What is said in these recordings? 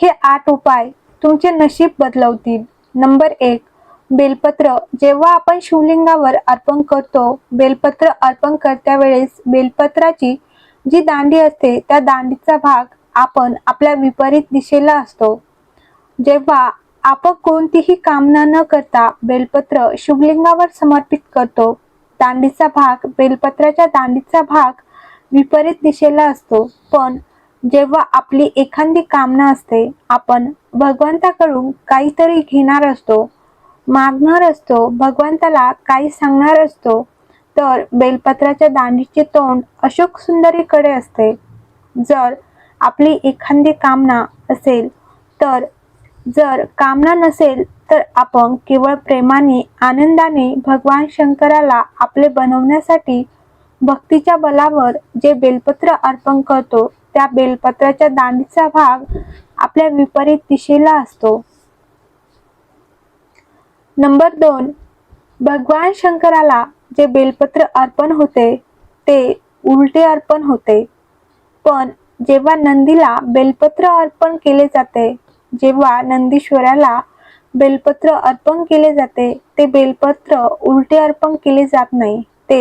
हे आठ उपाय तुमचे नशीब बदलवतील. नंबर एक बेलपत्र. जेव्हा आपण शिवलिंगावर अर्पण करतो बेलपत्र अर्पण करत्या वेळेस बेलपत्राची जी दांडी असते त्या दांडीचा भाग आपण आपल्या विपरीत दिशेला असतो. जेव्हा आपण कोणतीही कामना न करता बेलपत्र शिवलिंगावर समर्पित करतो दांडीचा भाग बेलपत्राच्या दांडीचा भाग विपरीत दिशेला असतो. पण जेव्हा आपली एखादी कामना असते आपण भगवंताकडून काहीतरी घेणार असतो मागणार असतो भगवंताला काही सांगणार असतो तर बेलपत्राच्या दांडीचे तोंड अशोक सुंदरीकडे असते. जर आपली एखादी कामना असेल तर जर कामना नसेल तर आपण केवळ प्रेमाने आनंदाने भगवान शंकराला आपले बनवण्यासाठी भक्तीच्या बलावर जे बेलपत्र अर्पण करतो त्या बेलपत्राच्या दांडीचा भाग आपल्या विपरीत दिशेला असतो. नंबर दोन. भगवान शंकराला जे बेलपत्र अर्पण होते ते उलटे अर्पण होते. पण जेव्हा नंदीला बेलपत्र अर्पण केले जाते जेव्हा नंदीश्वराला बेलपत्र अर्पण केले जाते ते बेलपत्र उलटे अर्पण केले जात नाही ते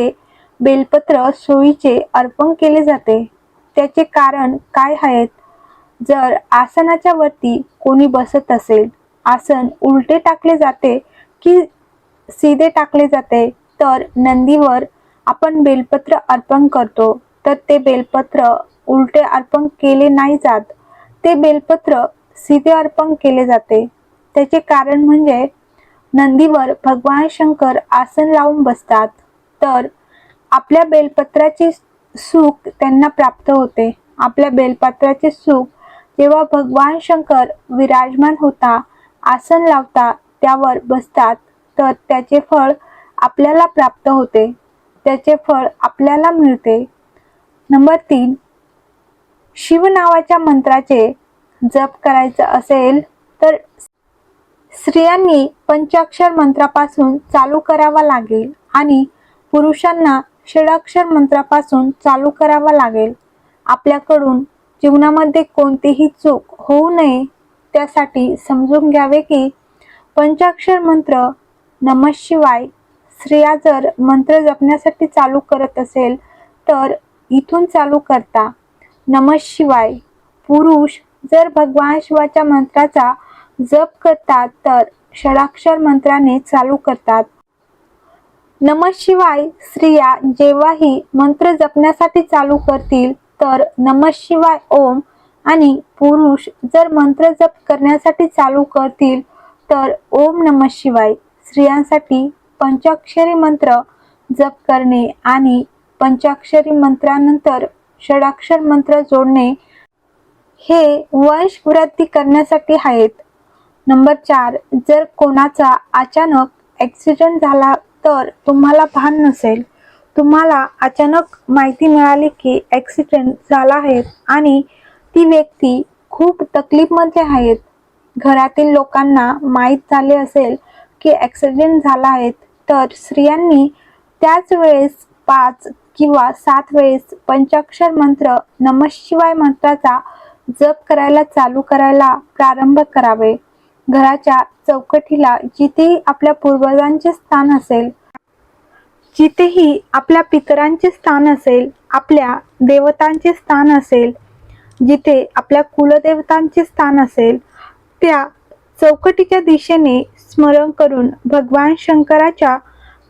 बेलपत्र सोयीचे अर्पण केले जाते. त्याचे कारण काय आहेत? जर आसनाच्या वरती कोणी बसत असेल आसन उलटे टाकले जाते की सीधे टाकले जाते तर नंदीवर आपण बेलपत्र अर्पण करतो. तर ते बेलपत्र उलटे अर्पण केले नाही जात. ते बेलपत्र सीधे अर्पण केले जाते. त्याचे कारण म्हणजे नंदीवर भगवान शंकर आसन लावून बसतात. तर आपल्या बेलपत्राची सुख त्यांना प्राप्त होते. आपल्या बेलपात्राचे सुख जेव्हा भगवान शंकर विराजमान होता आसन लावता त्यावर बसतात तर त्याचे फळ आपल्याला प्राप्त होते. त्याचे फळ आपल्याला मिळते. नंबर तीन शिव नावाच्या मंत्राचे जप करायचं असेल तर स्त्रियांनी पंचाक्षर मंत्रापासून चालू करावा लागेल आणि पुरुषांना षडाक्षर मंत्रापासून चालू करावा लागेल. आपल्याकडून जीवनामध्ये कोणतीही चूक होऊ नये त्यासाठी समजून घ्यावे की पंचाक्षर मंत्र नमः शिवाय स्त्रिया जर मंत्र जपण्यासाठी चालू करत असेल तर इथून चालू करता नमः शिवाय पुरुष जर भगवान शिवाच्या मंत्राचा जप करतात तर षडाक्षर मंत्राने चालू करतात. नमः शिवाय स्त्रिया जेव्हाही मंत्र जपण्यासाठी चालू करतील तर नमः शिवाय ओम आणि पुरुष जर मंत्र जप करण्यासाठी चालू करतील तर ओम नमः शिवाय स्त्रियांसाठी पंचाक्षरी मंत्र जप करणे आणि पंचाक्षरी मंत्रानंतर षडाक्षर मंत्र जोडणे हे वंश वृद्धी करण्यासाठी आहेत. नंबर चार जर कोणाचा अचानक ॲक्सिडेंट झाला तर तुम्हाला भान नसेल. तुम्हाला अचानक माहिती मिळाली की ॲक्सिडेंट झाला आहे आणि ती व्यक्ती खूप तकलीफमध्ये आहेत घरातील लोकांना माहीत झाले असेल की ॲक्सिडेंट झाला आहे. तर स्त्रियांनी त्याच वेळेस पाच किंवा सात वेळेस पंचाक्षर मंत्र नमः शिवाय मंत्राचा जप करायला चालू करायला प्रारंभ करावे. घराच्या चौकटीला जिथेही आपल्या पूर्वजांचे स्थान असेल जिथेही आपल्या पितरांचे स्थान असेल आपल्या देवतांचे स्थान असेल जिथे आपल्या कुलदेवतांचे स्थान असेल त्या चौकटीच्या दिशेने स्मरण करून भगवान शंकराच्या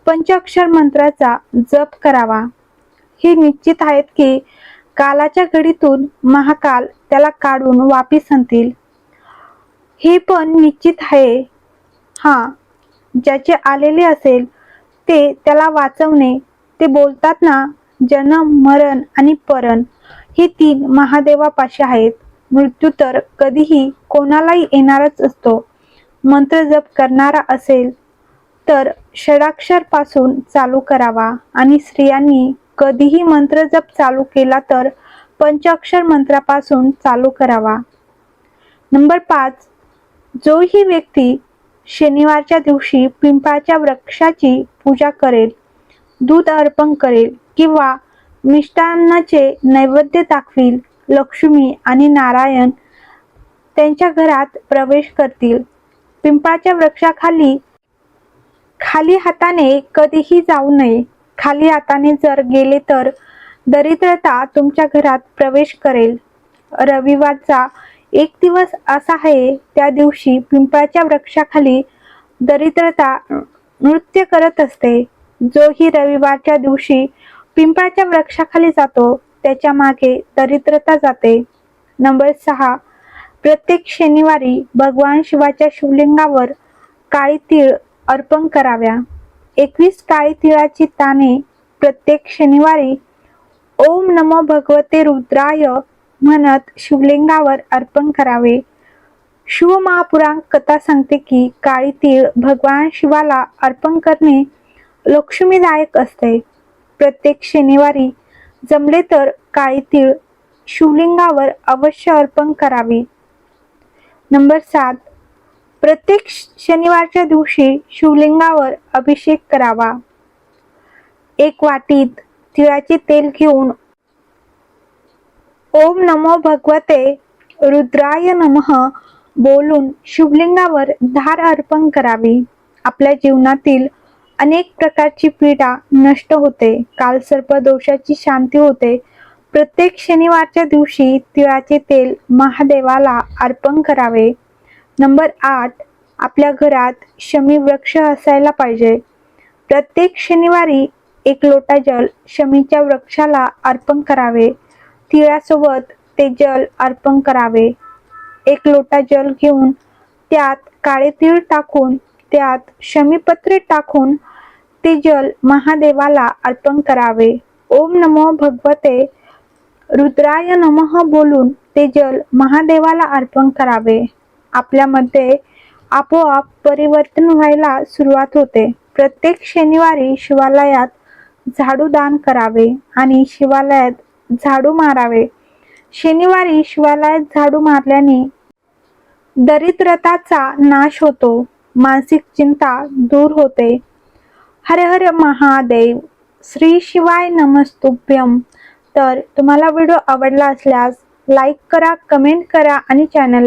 पंचाक्षर मंत्राचा जप करावा. हे निश्चित आहेत की कालाच्या घडीतून महाकाल त्याला काढून वापिस आणतील. हे पण निश्चित आहे. हा ज्याचे आलेले असेल ते त्याला वाचवणे ते बोलतात ना जन्म मरण आणि परण हे तीन महादेवापाशी आहेत. मृत्यू तर कधीही कोणालाही येणारच असतो. मंत्र जप करणारा असेल तर षडाक्षरपासून चालू करावा. आणि स्त्रियांनी कधीही मंत्र जप चालू केला तर पंचाक्षर मंत्रापासून चालू करावा. नंबर पाच जो ही व्यक्ती शनिवारच्या दिवशी पिंपाच्या वृक्षाची पूजा करेल दूध अर्पण करेल किंवा मिष्टान्नाचे नैवेद्य दाखवील लक्ष्मी आणि नारायण त्यांच्या घरात प्रवेश करतील. पिंपाच्या वृक्षाखाली खाली हाताने कधीही जाऊ नये. खाली हाताने जर गेले तर दरिद्रता तुमच्या घरात प्रवेश करेल. रविवारचा एक दिवस असा आहे त्या दिवशी पिंपळाच्या वृक्षाखाली दरिद्रता नृत्य करत असते. जोही रविवारच्या दिवशी पिंपळाच्या वृक्षाखाली जातो त्याच्यामागे दरिद्रता जाते. नंबर सहा प्रत्येक शनिवारी भगवान शिवाच्या शिवलिंगावर काळी तीळ अर्पण कराव्या. एकवीस काळी तिळाची ताने प्रत्येक शनिवारी ओम नमो भगवते रुद्राय म्हणत शिवलिंगावर अर्पण करावे. शिवमहापुराण कथा सांगते की काळी तीळ भगवान शिवाला अर्पण करणे लक्ष्मीदायक असते. प्रत्येक शनिवारी जमले तर काळी तीळ शिवलिंगावर अवश्य अर्पण करावी. नंबर सात प्रत्येक शनिवारच्या दिवशी शिवलिंगावर अभिषेक करावा. एक वाटीत तिळाचे तेल घेऊन ओम नमो भगवते. रुद्राय नमः. बोलून शिवलिंगावर धार अर्पण करावी. आपल्या जीवनातील अनेक प्रकारची पीडा नष्ट होते. कालसर्प दोषाची शांती होते. प्रत्येक शनिवारच्या दिवशी तिळाचे तेल महादेवाला अर्पण करावे. नंबर आठ आपल्या घरात शमी वृक्ष असायला पाहिजे. प्रत्येक शनिवारी एक लोटा जल शमीच्या वृक्षाला अर्पण करावे. तिळासोबत ते जल अर्पण करावे. एक लोटा जल घेऊन त्यात काळे तीळ टाकून त्यात शमीपत्रे टाकून ते जल महादेवाला अर्पण करावे. ओम नमो भगवते. रुद्राय नमः बोलून ते जल महादेवाला अर्पण करावे. आपल्यामध्ये आपोआप परिवर्तन व्हायला सुरुवात होते. प्रत्येक शनिवारी शिवालयात झाडू दान करावे आणि शिवालयात झाडू मारावे. शनिवारी शिवालयात झाडू मारल्याने दरिद्रताचा नाश होतो मानसिक चिंता दूर होते. हर हर महादेव श्री शिवाय नमस्तुभ्यम तर तुम्हाला व्हिडिओ आवडला असल्यास लाईक करा कमेंट करा आणि चॅनलला